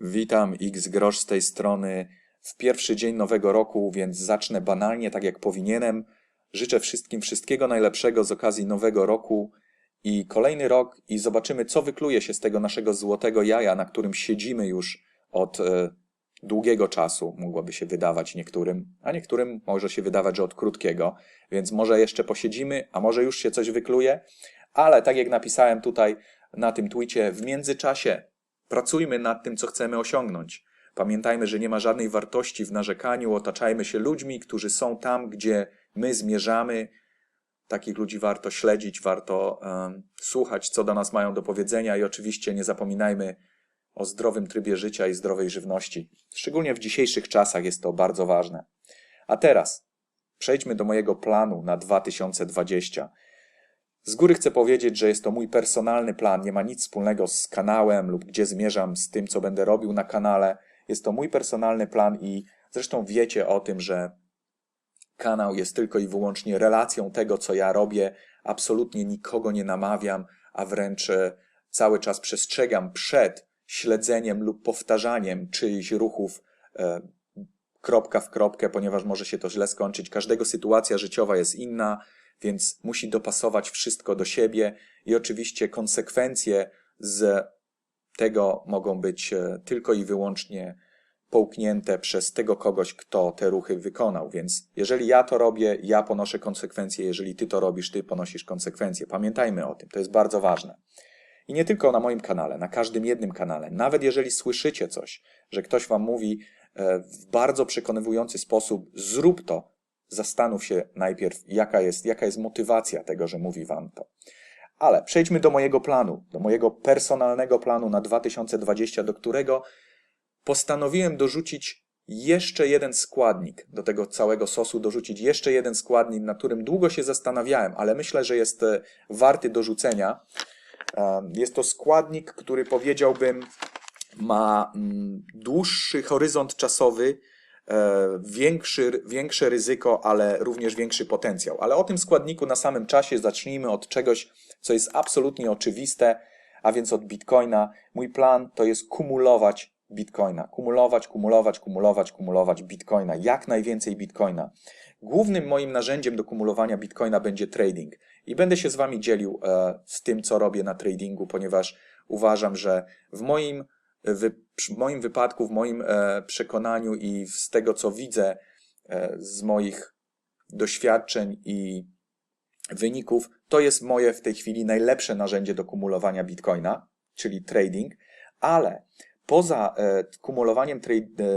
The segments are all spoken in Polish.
Witam, X Grosz z tej strony. W pierwszy dzień nowego roku, więc zacznę banalnie, tak jak powinienem. Życzę wszystkim wszystkiego najlepszego z okazji nowego roku i kolejny rok i zobaczymy, co wykluje się z tego naszego złotego jaja, na którym siedzimy już od e, długiego czasu, mogłoby się wydawać niektórym, a niektórym może się wydawać, że od krótkiego, więc może jeszcze posiedzimy, a może już się coś wykluje, ale tak jak napisałem tutaj na tym twicie, w międzyczasie pracujmy nad tym, co chcemy osiągnąć. Pamiętajmy, że nie ma żadnej wartości w narzekaniu, otaczajmy się ludźmi, którzy są tam, gdzie my zmierzamy. Takich ludzi warto śledzić, warto słuchać, co do nas mają do powiedzenia i oczywiście nie zapominajmy o zdrowym trybie życia i zdrowej żywności. Szczególnie w dzisiejszych czasach jest to bardzo ważne. A teraz przejdźmy do mojego planu na 2020. Z góry chcę powiedzieć, że jest to mój personalny plan, nie ma nic wspólnego z kanałem lub gdzie zmierzam z tym, co będę robił na kanale. Jest to mój personalny plan i zresztą wiecie o tym, że kanał jest tylko i wyłącznie relacją tego, co ja robię. Absolutnie nikogo nie namawiam, a wręcz e, cały czas przestrzegam przed śledzeniem lub powtarzaniem czyichś ruchów e, kropka w kropkę, ponieważ może się to źle skończyć. Każdego sytuacja życiowa jest inna więc musi dopasować wszystko do siebie i oczywiście konsekwencje z tego mogą być e, tylko i wyłącznie połknięte przez tego kogoś, kto te ruchy wykonał. Więc jeżeli ja to robię, ja ponoszę konsekwencje, jeżeli ty to robisz, ty ponosisz konsekwencje. Pamiętajmy o tym, to jest bardzo ważne. I nie tylko na moim kanale, na każdym jednym kanale. Nawet jeżeli słyszycie coś, że ktoś wam mówi e, w bardzo przekonywujący sposób, zrób to, zastanów się najpierw, jaka jest, jaka jest motywacja tego, że mówi wam to. Ale przejdźmy do mojego planu, do mojego personalnego planu na 2020, do którego postanowiłem dorzucić jeszcze jeden składnik do tego całego sosu, dorzucić jeszcze jeden składnik, na którym długo się zastanawiałem, ale myślę, że jest e, warty dorzucenia. E, jest to składnik, który powiedziałbym ma mm, dłuższy horyzont czasowy większy, większe ryzyko, ale również większy potencjał. Ale o tym składniku na samym czasie zacznijmy od czegoś, co jest absolutnie oczywiste, a więc od bitcoina. Mój plan to jest kumulować bitcoina. Kumulować, kumulować, kumulować, kumulować bitcoina. Jak najwięcej bitcoina. Głównym moim narzędziem do kumulowania bitcoina będzie trading. I będę się z Wami dzielił e, z tym, co robię na tradingu, ponieważ uważam, że w moim w moim wypadku, w moim e, przekonaniu i z tego, co widzę e, z moich doświadczeń i wyników, to jest moje w tej chwili najlepsze narzędzie do kumulowania bitcoina, czyli trading, ale poza e, kumulowaniem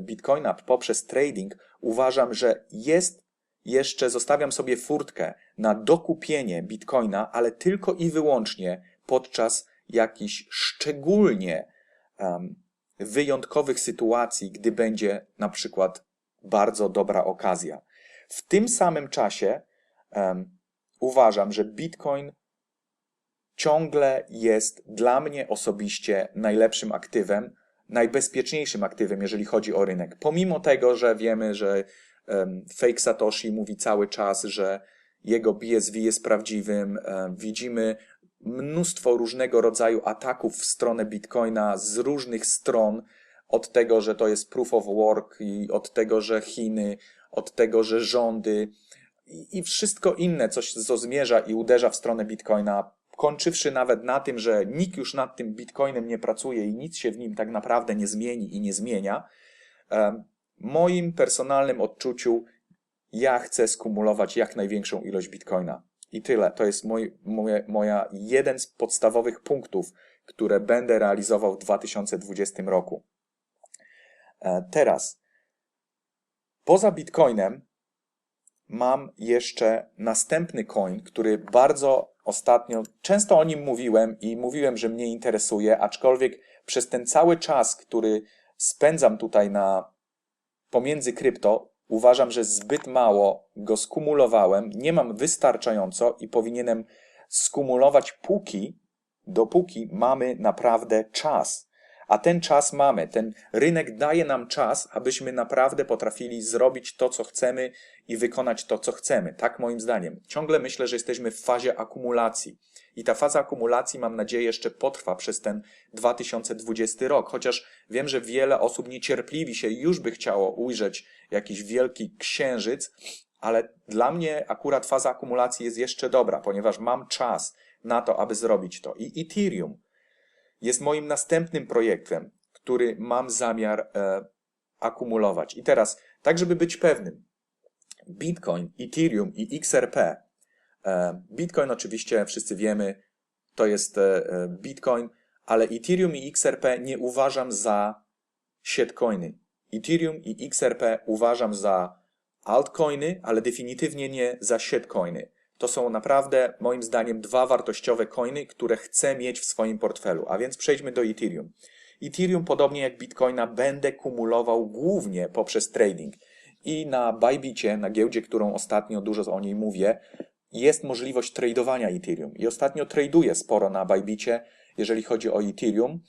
bitcoina poprzez trading, uważam, że jest jeszcze, zostawiam sobie furtkę na dokupienie bitcoina, ale tylko i wyłącznie podczas jakichś szczególnie wyjątkowych sytuacji, gdy będzie na przykład bardzo dobra okazja. W tym samym czasie uważam, że Bitcoin ciągle jest dla mnie osobiście najlepszym aktywem, najbezpieczniejszym aktywem, jeżeli chodzi o rynek. Pomimo tego, że wiemy, że fake Satoshi mówi cały czas, że jego BSV jest prawdziwym, widzimy mnóstwo różnego rodzaju ataków w stronę Bitcoina z różnych stron, od tego, że to jest proof of work i od tego, że Chiny, od tego, że rządy i, i wszystko inne, coś co zmierza i uderza w stronę Bitcoina, kończywszy nawet na tym, że nikt już nad tym Bitcoinem nie pracuje i nic się w nim tak naprawdę nie zmieni i nie zmienia. moim personalnym odczuciu ja chcę skumulować jak największą ilość Bitcoina. I tyle. To jest mój, moje, moja jeden z podstawowych punktów, które będę realizował w 2020 roku. E, teraz, poza Bitcoinem, mam jeszcze następny coin, który bardzo ostatnio, często o nim mówiłem i mówiłem, że mnie interesuje, aczkolwiek przez ten cały czas, który spędzam tutaj na pomiędzy krypto, Uważam, że zbyt mało go skumulowałem, nie mam wystarczająco i powinienem skumulować póki, dopóki mamy naprawdę czas. A ten czas mamy, ten rynek daje nam czas, abyśmy naprawdę potrafili zrobić to, co chcemy i wykonać to, co chcemy. Tak moim zdaniem. Ciągle myślę, że jesteśmy w fazie akumulacji. I ta faza akumulacji, mam nadzieję, jeszcze potrwa przez ten 2020 rok. Chociaż wiem, że wiele osób niecierpliwi się i już by chciało ujrzeć jakiś wielki księżyc, ale dla mnie akurat faza akumulacji jest jeszcze dobra, ponieważ mam czas na to, aby zrobić to. I Ethereum jest moim następnym projektem, który mam zamiar e, akumulować. I teraz, tak żeby być pewnym, Bitcoin, Ethereum i XRP. E, Bitcoin oczywiście wszyscy wiemy, to jest e, e, Bitcoin, ale Ethereum i XRP nie uważam za shitcoiny. Ethereum i XRP uważam za altcoiny, ale definitywnie nie za shitcoiny. To są naprawdę, moim zdaniem, dwa wartościowe coiny, które chcę mieć w swoim portfelu. A więc przejdźmy do Ethereum. Ethereum, podobnie jak Bitcoina, będę kumulował głównie poprzez trading. I na Bybicie, na giełdzie, którą ostatnio dużo o niej mówię, jest możliwość tradowania Ethereum. I ostatnio traduję sporo na Bybicie, jeżeli chodzi o Ethereum.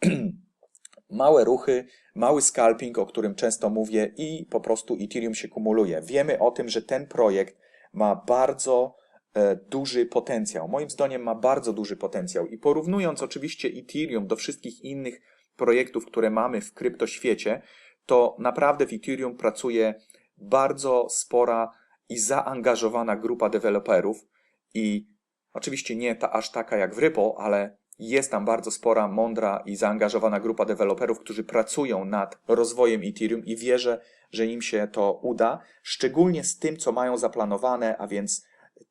Małe ruchy, mały scalping, o którym często mówię, i po prostu Ethereum się kumuluje. Wiemy o tym, że ten projekt ma bardzo e, duży potencjał. Moim zdaniem ma bardzo duży potencjał. I porównując oczywiście Ethereum do wszystkich innych projektów, które mamy w kryptoświecie, to naprawdę w Ethereum pracuje bardzo spora i zaangażowana grupa deweloperów i oczywiście nie ta aż taka jak w Ripple, ale jest tam bardzo spora, mądra i zaangażowana grupa deweloperów, którzy pracują nad rozwojem Ethereum i wierzę, że im się to uda, szczególnie z tym, co mają zaplanowane, a więc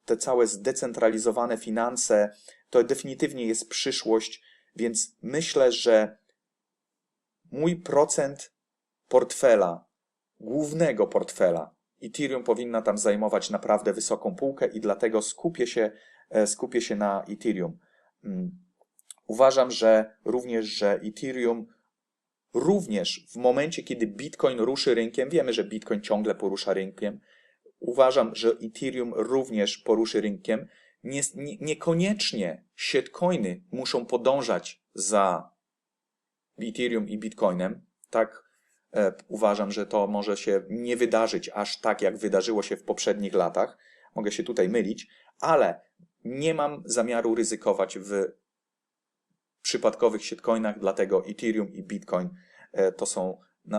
te całe zdecentralizowane finanse, to definitywnie jest przyszłość, więc myślę, że mój procent portfela, głównego portfela, Ethereum powinna tam zajmować naprawdę wysoką półkę i dlatego skupię się, e, skupię się na Ethereum. Uważam, że również, że Ethereum również w momencie, kiedy Bitcoin ruszy rynkiem, wiemy, że Bitcoin ciągle porusza rynkiem, uważam, że Ethereum również poruszy rynkiem. Nie, nie, niekoniecznie shitcoiny muszą podążać za Ethereum i Bitcoinem. Tak e, uważam, że to może się nie wydarzyć aż tak, jak wydarzyło się w poprzednich latach. Mogę się tutaj mylić, ale nie mam zamiaru ryzykować w przypadkowych shitcoinach, dlatego Ethereum i Bitcoin e, to są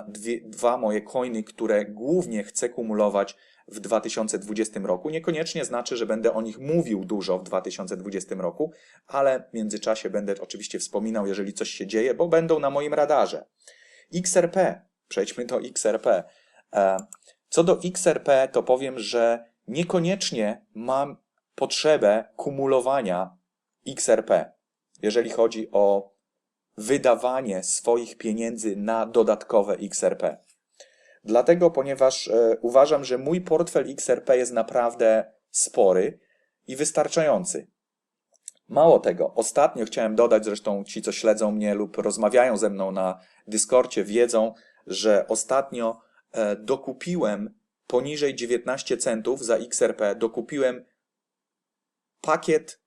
dwie, dwa moje coiny, które głównie chcę kumulować w 2020 roku. Niekoniecznie znaczy, że będę o nich mówił dużo w 2020 roku, ale w międzyczasie będę oczywiście wspominał, jeżeli coś się dzieje, bo będą na moim radarze. XRP. Przejdźmy do XRP. E, co do XRP, to powiem, że niekoniecznie mam potrzebę kumulowania XRP jeżeli chodzi o wydawanie swoich pieniędzy na dodatkowe XRP. Dlatego, ponieważ e, uważam, że mój portfel XRP jest naprawdę spory i wystarczający. Mało tego, ostatnio chciałem dodać, zresztą ci, co śledzą mnie lub rozmawiają ze mną na Discordzie, wiedzą, że ostatnio e, dokupiłem poniżej 19 centów za XRP, dokupiłem pakiet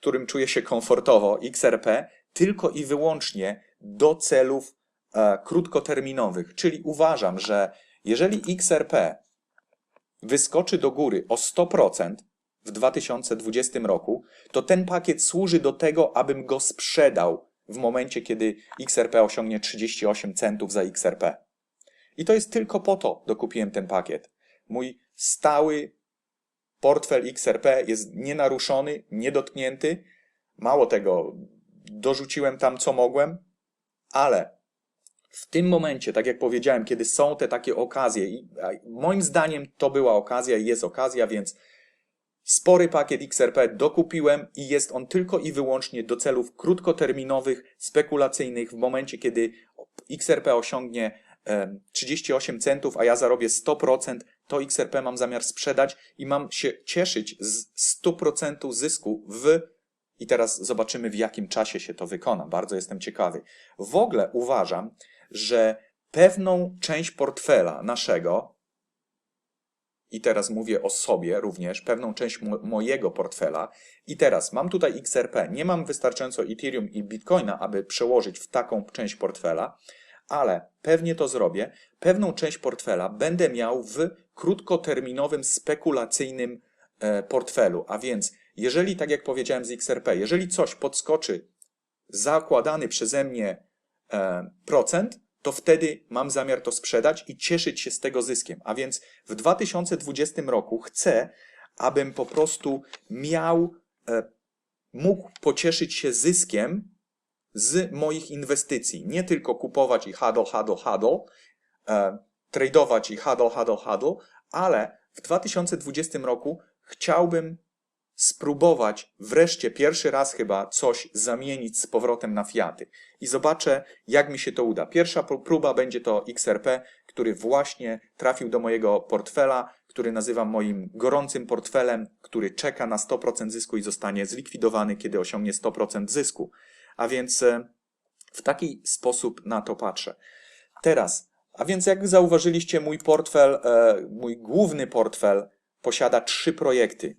którym czuję się komfortowo, XRP, tylko i wyłącznie do celów e, krótkoterminowych. Czyli uważam, że jeżeli XRP wyskoczy do góry o 100% w 2020 roku, to ten pakiet służy do tego, abym go sprzedał w momencie, kiedy XRP osiągnie 38 centów za XRP. I to jest tylko po to, dokupiłem ten pakiet. Mój stały portfel XRP jest nienaruszony, niedotknięty. Mało tego, dorzuciłem tam co mogłem, ale w tym momencie, tak jak powiedziałem, kiedy są te takie okazje, i moim zdaniem to była okazja i jest okazja, więc spory pakiet XRP dokupiłem i jest on tylko i wyłącznie do celów krótkoterminowych, spekulacyjnych. W momencie, kiedy XRP osiągnie 38 centów, a ja zarobię 100%, to XRP mam zamiar sprzedać i mam się cieszyć z 100% zysku w i teraz zobaczymy, w jakim czasie się to wykona. Bardzo jestem ciekawy. W ogóle uważam, że pewną część portfela naszego i teraz mówię o sobie również, pewną część mo mojego portfela. I teraz mam tutaj XRP, nie mam wystarczająco Ethereum i Bitcoina, aby przełożyć w taką część portfela, ale pewnie to zrobię. Pewną część portfela będę miał w krótkoterminowym, spekulacyjnym e, portfelu. A więc, jeżeli, tak jak powiedziałem z XRP, jeżeli coś podskoczy zakładany przeze mnie e, procent, to wtedy mam zamiar to sprzedać i cieszyć się z tego zyskiem. A więc w 2020 roku chcę, abym po prostu miał, e, mógł pocieszyć się zyskiem z moich inwestycji. Nie tylko kupować i huddle, huddle, huddle, e, tradować i huddle, huddle, huddle, ale w 2020 roku chciałbym spróbować wreszcie pierwszy raz chyba coś zamienić z powrotem na fiaty. I zobaczę, jak mi się to uda. Pierwsza próba będzie to XRP, który właśnie trafił do mojego portfela, który nazywam moim gorącym portfelem, który czeka na 100% zysku i zostanie zlikwidowany, kiedy osiągnie 100% zysku. A więc e, w taki sposób na to patrzę. Teraz, a więc jak zauważyliście, mój portfel, e, mój główny portfel posiada trzy projekty.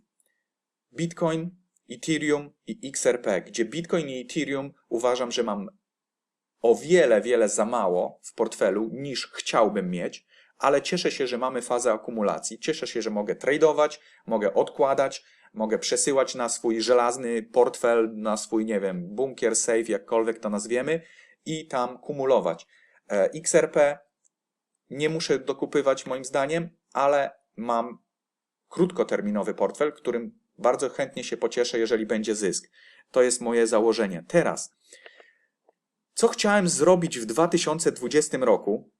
Bitcoin, Ethereum i XRP, gdzie Bitcoin i Ethereum uważam, że mam o wiele, wiele za mało w portfelu niż chciałbym mieć, ale cieszę się, że mamy fazę akumulacji. Cieszę się, że mogę tradować, mogę odkładać, mogę przesyłać na swój żelazny portfel, na swój, nie wiem, bunkier, safe, jakkolwiek to nazwiemy i tam kumulować. E, XRP nie muszę dokupywać moim zdaniem, ale mam krótkoterminowy portfel, którym bardzo chętnie się pocieszę, jeżeli będzie zysk. To jest moje założenie. Teraz, co chciałem zrobić w 2020 roku,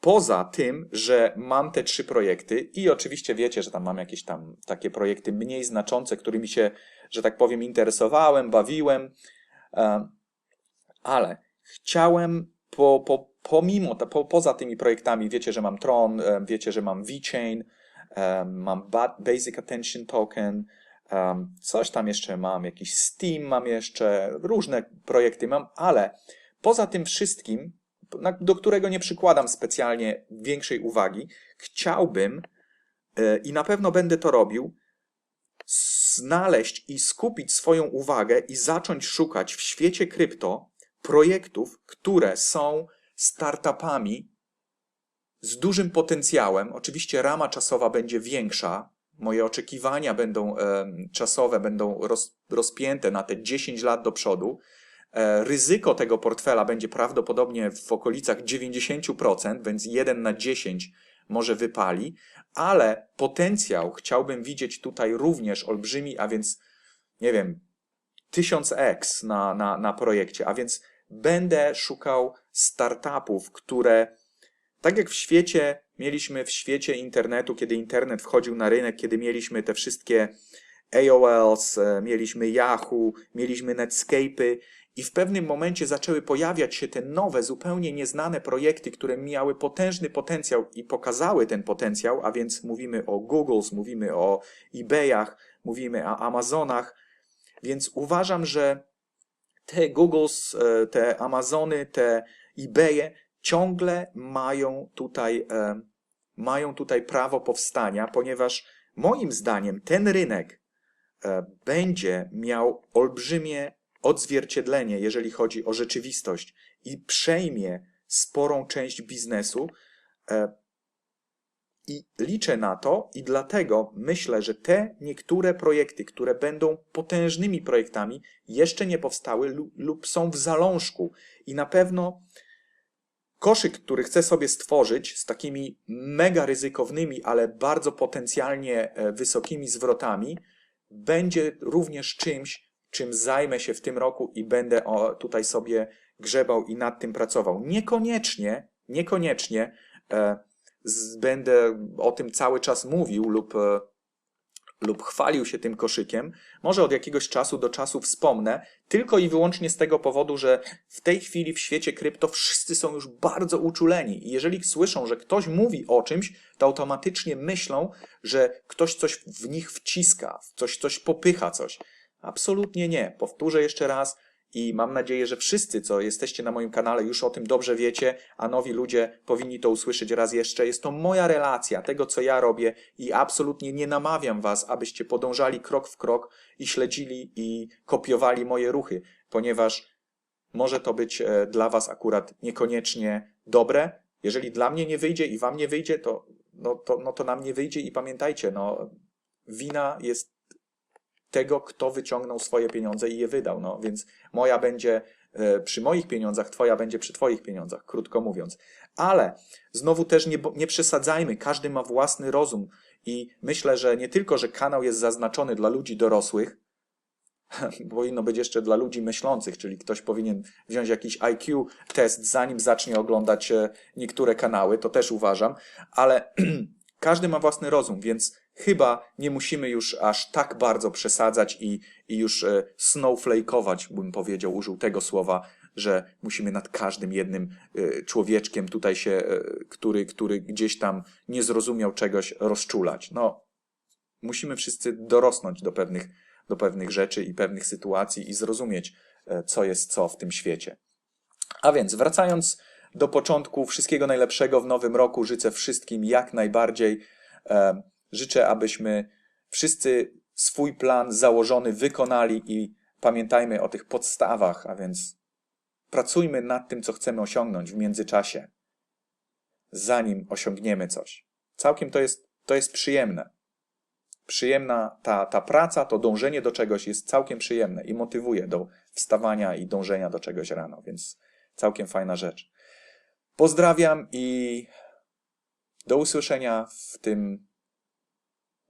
poza tym, że mam te trzy projekty i oczywiście wiecie, że tam mam jakieś tam takie projekty mniej znaczące, którymi się, że tak powiem, interesowałem, bawiłem, ale chciałem po, po, pomimo, po, poza tymi projektami, wiecie, że mam Tron, wiecie, że mam VeChain, mam Basic Attention Token, coś tam jeszcze mam, jakiś Steam mam jeszcze, różne projekty mam, ale poza tym wszystkim, do którego nie przykładam specjalnie większej uwagi, chciałbym yy, i na pewno będę to robił, znaleźć i skupić swoją uwagę i zacząć szukać w świecie krypto projektów, które są startupami z dużym potencjałem. Oczywiście rama czasowa będzie większa, moje oczekiwania będą e, czasowe, będą roz, rozpięte na te 10 lat do przodu, e, ryzyko tego portfela będzie prawdopodobnie w okolicach 90%, więc 1 na 10 może wypali, ale potencjał chciałbym widzieć tutaj również olbrzymi, a więc nie wiem, 1000x na, na, na projekcie, a więc będę szukał startupów, które tak jak w świecie mieliśmy w świecie internetu, kiedy internet wchodził na rynek, kiedy mieliśmy te wszystkie AOLs, e, mieliśmy Yahoo, mieliśmy Netscape'y i w pewnym momencie zaczęły pojawiać się te nowe, zupełnie nieznane projekty, które miały potężny potencjał i pokazały ten potencjał, a więc mówimy o Googles, mówimy o eBayach, mówimy o Amazonach, więc uważam, że te Googles, e, te Amazony, te eBaye ciągle mają tutaj, e, mają tutaj prawo powstania, ponieważ moim zdaniem ten rynek będzie miał olbrzymie odzwierciedlenie, jeżeli chodzi o rzeczywistość i przejmie sporą część biznesu. E, I liczę na to, i dlatego myślę, że te niektóre projekty, które będą potężnymi projektami, jeszcze nie powstały lub, lub są w zalążku. I na pewno Koszyk, który chcę sobie stworzyć z takimi mega ryzykownymi, ale bardzo potencjalnie e, wysokimi zwrotami, będzie również czymś, czym zajmę się w tym roku i będę tutaj sobie grzebał i nad tym pracował. Niekoniecznie, niekoniecznie e, będę o tym cały czas mówił lub e, lub chwalił się tym koszykiem, może od jakiegoś czasu do czasu wspomnę, tylko i wyłącznie z tego powodu, że w tej chwili w świecie krypto wszyscy są już bardzo uczuleni i jeżeli słyszą, że ktoś mówi o czymś, to automatycznie myślą, że ktoś coś w nich wciska, coś, coś popycha coś. Absolutnie nie. Powtórzę jeszcze raz, i mam nadzieję, że wszyscy, co jesteście na moim kanale, już o tym dobrze wiecie, a nowi ludzie powinni to usłyszeć raz jeszcze. Jest to moja relacja tego, co ja robię i absolutnie nie namawiam was, abyście podążali krok w krok i śledzili i kopiowali moje ruchy, ponieważ może to być e, dla was akurat niekoniecznie dobre. Jeżeli dla mnie nie wyjdzie i wam nie wyjdzie, to, no, to, no to nam nie wyjdzie i pamiętajcie, no, wina jest tego, kto wyciągnął swoje pieniądze i je wydał. No, więc moja będzie e, przy moich pieniądzach, twoja będzie przy twoich pieniądzach, krótko mówiąc. Ale znowu też nie, nie przesadzajmy, każdy ma własny rozum i myślę, że nie tylko, że kanał jest zaznaczony dla ludzi dorosłych, powinno być jeszcze dla ludzi myślących, czyli ktoś powinien wziąć jakiś IQ test, zanim zacznie oglądać e, niektóre kanały, to też uważam, ale każdy ma własny rozum, więc chyba nie musimy już aż tak bardzo przesadzać i, i już e, snowflake'ować, bym powiedział, użył tego słowa, że musimy nad każdym jednym e, człowieczkiem tutaj się, e, który, który gdzieś tam nie zrozumiał czegoś, rozczulać. No, musimy wszyscy dorosnąć do pewnych, do pewnych rzeczy i pewnych sytuacji i zrozumieć, co jest co w tym świecie. A więc wracając do początku, wszystkiego najlepszego w nowym roku życzę wszystkim jak najbardziej. E, życzę, abyśmy wszyscy swój plan założony wykonali i pamiętajmy o tych podstawach, a więc pracujmy nad tym, co chcemy osiągnąć w międzyczasie, zanim osiągniemy coś. Całkiem to jest, to jest przyjemne przyjemna ta, ta praca, to dążenie do czegoś jest całkiem przyjemne i motywuje do wstawania i dążenia do czegoś rano, więc całkiem fajna rzecz. Pozdrawiam i do usłyszenia w tym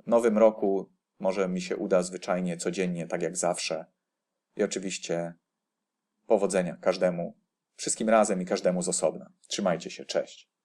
nowym roku. Może mi się uda zwyczajnie, codziennie, tak jak zawsze. I oczywiście powodzenia każdemu, wszystkim razem i każdemu z osobna. Trzymajcie się, cześć.